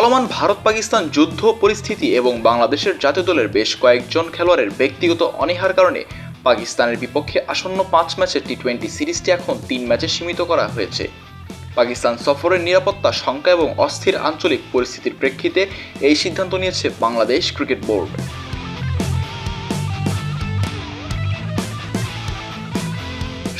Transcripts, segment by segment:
চলমান ভারত পাকিস্তান যুদ্ধ পরিস্থিতি এবং বাংলাদেশের জাতীয় দলের বেশ কয়েকজন খেলোয়াড়ের ব্যক্তিগত অনীহার কারণে পাকিস্তানের বিপক্ষে আসন্ন পাঁচ ম্যাচের টি টোয়েন্টি সিরিজটি এখন তিন ম্যাচে সীমিত করা হয়েছে। পাকিস্তান সফরের নিরাপত্তা, শঙ্কা এবং অস্থির আঞ্চলিক পরিস্থিতির প্রেক্ষিতে এই সিদ্ধান্ত নিয়েছে বাংলাদেশ ক্রিকেট বোর্ড।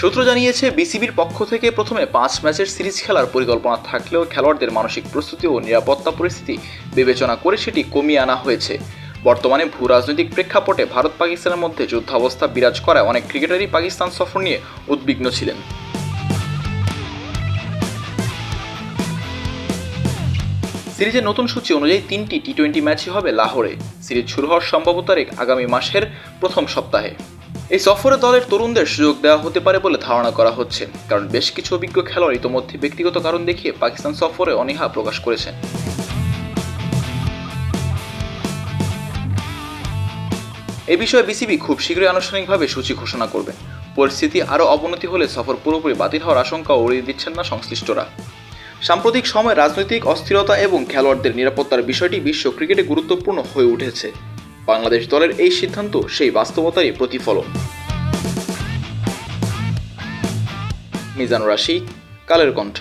সূত্র জানিয়েছে, বিসিবির পক্ষ থেকে প্রথমে পাঁচ ম্যাচের সিরিজ খেলার পরিকল্পনা থাকলেও খেলোয়াড়দের মানসিক প্রস্তুতি ও নিরাপত্তা পরিস্থিতি বিবেচনা করে সেটি কমিয়ে আনা হয়েছে। বর্তমানে ভূ রাজনৈতিক প্রেক্ষাপটে ভারত পাকিস্তানের মধ্যে যুদ্ধাবস্থা বিরাজ করায় অনেক ক্রিকেটারই পাকিস্তান সফর নিয়ে উদ্বিগ্ন ছিলেন। সিরিজের নতুন সূচি অনুযায়ী তিনটি টি টোয়েন্টি ম্যাচই হবে লাহোরে। সিরিজ শুরু হওয়ার সম্ভাব্য তারিখ আগামী মাসের প্রথম সপ্তাহে। এই সফরে দলের তরুণদের সুযোগ দেওয়া হতে পারে বলে ধারণা করা হচ্ছে, কারণ বেশ কিছু অভিজ্ঞ খেলোয়াড় ইতোমধ্যে ব্যক্তিগত কারণ দেখিয়ে পাকিস্তান সফরে অনীহা প্রকাশ করেছেন। এ বিষয়ে বিসিবি খুব শীঘ্রই আনুষ্ঠানিকভাবে সূচি ঘোষণা করবে। পরিস্থিতি আরও অবনতি হলে সফর পুরোপুরি বাতিল হওয়ার আশঙ্কা উড়িয়ে দিচ্ছেন না সংশ্লিষ্টরা। সাম্প্রতিক সময়ে রাজনৈতিক অস্থিরতা এবং খেলোয়াড়দের নিরাপত্তার বিষয়টি বিশ্ব ক্রিকেটে গুরুত্বপূর্ণ হয়ে উঠেছে। বাংলাদেশ দলের এই সিদ্ধান্ত সেই বাস্তবতারই প্রতিফলন। মিজানুর রাশি কালের কণ্ঠ।